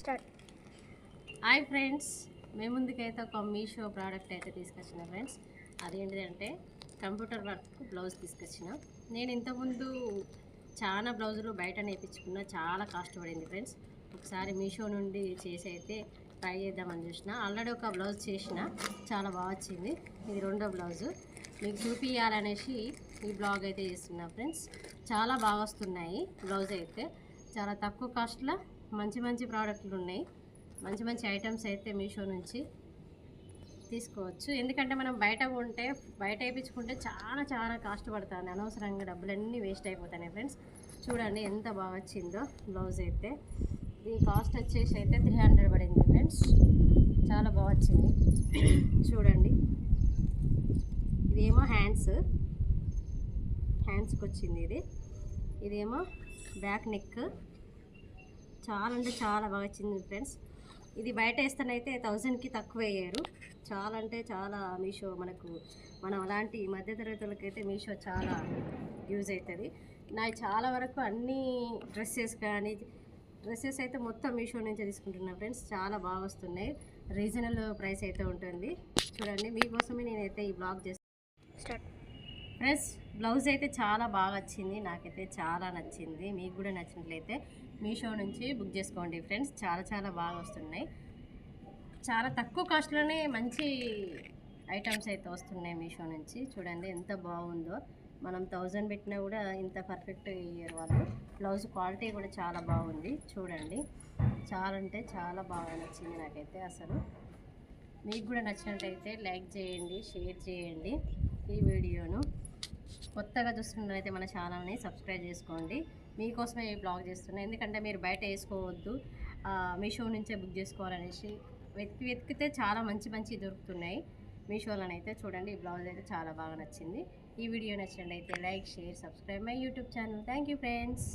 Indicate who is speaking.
Speaker 1: Start.
Speaker 2: Hi friends మేము ముందుకైతే ఒక మీషో ప్రోడక్ట్ అయితే తీసుకొచ్చిన ఫ్రెండ్స్. అదేంటిదంటే కంప్యూటర్ వర్క్ బ్లౌజ్ తీసుకొచ్చిన. నేను ఇంతకుముందు చాలా బ్లౌజులు బయట నేర్పించుకున్న చాలా కాస్ట్ పడింది ఫ్రెండ్స్. ఒకసారి మీషో నుండి చేసి అయితే ట్రై చేద్దామని చూసిన. ఆల్రెడీ ఒక బ్లౌజ్ చేసిన చాలా బాగా వచ్చింది. ఇది రెండో బ్లౌజు. మీకు చూపించాలనేసి ఈ బ్లాగ్ అయితే చేస్తున్నా ఫ్రెండ్స్. చాలా బాగా వస్తున్నాయి బ్లౌజ్ అయితే. చాలా తక్కువ కాస్ట్లో మంచి మంచి ప్రోడక్ట్లు ఉన్నాయి. మంచి మంచి ఐటమ్స్ అయితే మీషో నుంచి తీసుకోవచ్చు. ఎందుకంటే మనం బయట ఉంటే బయట వేయించుకుంటే చాలా చాలా కాస్ట్ పడుతుంది. అనవసరంగా డబ్బులన్నీ వేస్ట్ అయిపోతాయి ఫ్రెండ్స్. చూడండి ఎంత బాగా వచ్చిందో బ్లౌజ్ అయితే. దీని కాస్ట్ వచ్చేసి అయితే త్రీ హండ్రెడ్ పడింది ఫ్రెండ్స్. చాలా బాగా వచ్చింది. చూడండి. ఇదేమో హ్యాండ్స్. హ్యాండ్స్కి వచ్చింది ఇది. ఇదేమో బ్యాక్ నెక్. చాలా అంటే చాలా బాగా వచ్చింది ఫ్రెండ్స్. ఇది బయట వేస్తానైతే థౌజండ్కి తక్కువ అయ్యారు. చాలా అంటే చాలా మీషో మనకు మనం అలాంటి మధ్యతరగతులకైతే మీషో చాలా యూజ్ అవుతుంది. నాకు చాలా వరకు అన్ని డ్రెస్సెస్ కానీ డ్రెస్సెస్ అయితే మొత్తం మీషో నుంచే తీసుకుంటున్నా ఫ్రెండ్స్. చాలా బాగా వస్తున్నాయి. రీజనల్ ప్రైస్ అయితే ఉంటుంది. చూడండి మీకోసమే నేనైతే ఈ బ్లాగ్ చేస్తాను
Speaker 1: స్టార్ట్.
Speaker 2: ప్లస్ బ్లౌజ్ అయితే చాలా బాగా వచ్చింది. నాకైతే చాలా నచ్చింది. మీకు కూడా నచ్చినట్లయితే మీషో నుంచి బుక్ చేసుకోండి ఫ్రెండ్స్. చాలా చాలా బాగా వస్తున్నాయి. చాలా తక్కువ కాస్ట్లోనే మంచి ఐటమ్స్ అయితే వస్తున్నాయి మీషో నుంచి. చూడండి ఎంత బాగుందో. మనం థౌజండ్ పెట్టినా కూడా ఇంత పర్ఫెక్ట్ ఇయ్యారు వాళ్ళు. బ్లౌజ్ క్వాలిటీ కూడా చాలా బాగుంది. చూడండి. చాలా అంటే చాలా బాగా నచ్చింది నాకైతే అసలు. మీకు కూడా నచ్చినట్టయితే లైక్ చేయండి షేర్ చేయండి ఈ వీడియోను. కొత్తగా చూస్తున్నట్లయితే మన ఛానల్ని సబ్స్క్రైబ్ చేసుకోండి. మీకోసమే ఈ బ్లాగ్ చేస్తున్నాయి ఎందుకంటే మీరు బయట వేసుకోవద్దు. మీషో నుంచే బుక్ చేసుకోవాలనేసి వెతికి వెతికితే చాలా మంచి మంచి దొరుకుతున్నాయి. మీషోలోనైతే చూడండి ఈ బ్లౌజ్ అయితే చాలా బాగా నచ్చింది. ఈ వీడియో నచ్చినట్లయితే like share subscribe my YouTube channel. Thank you friends.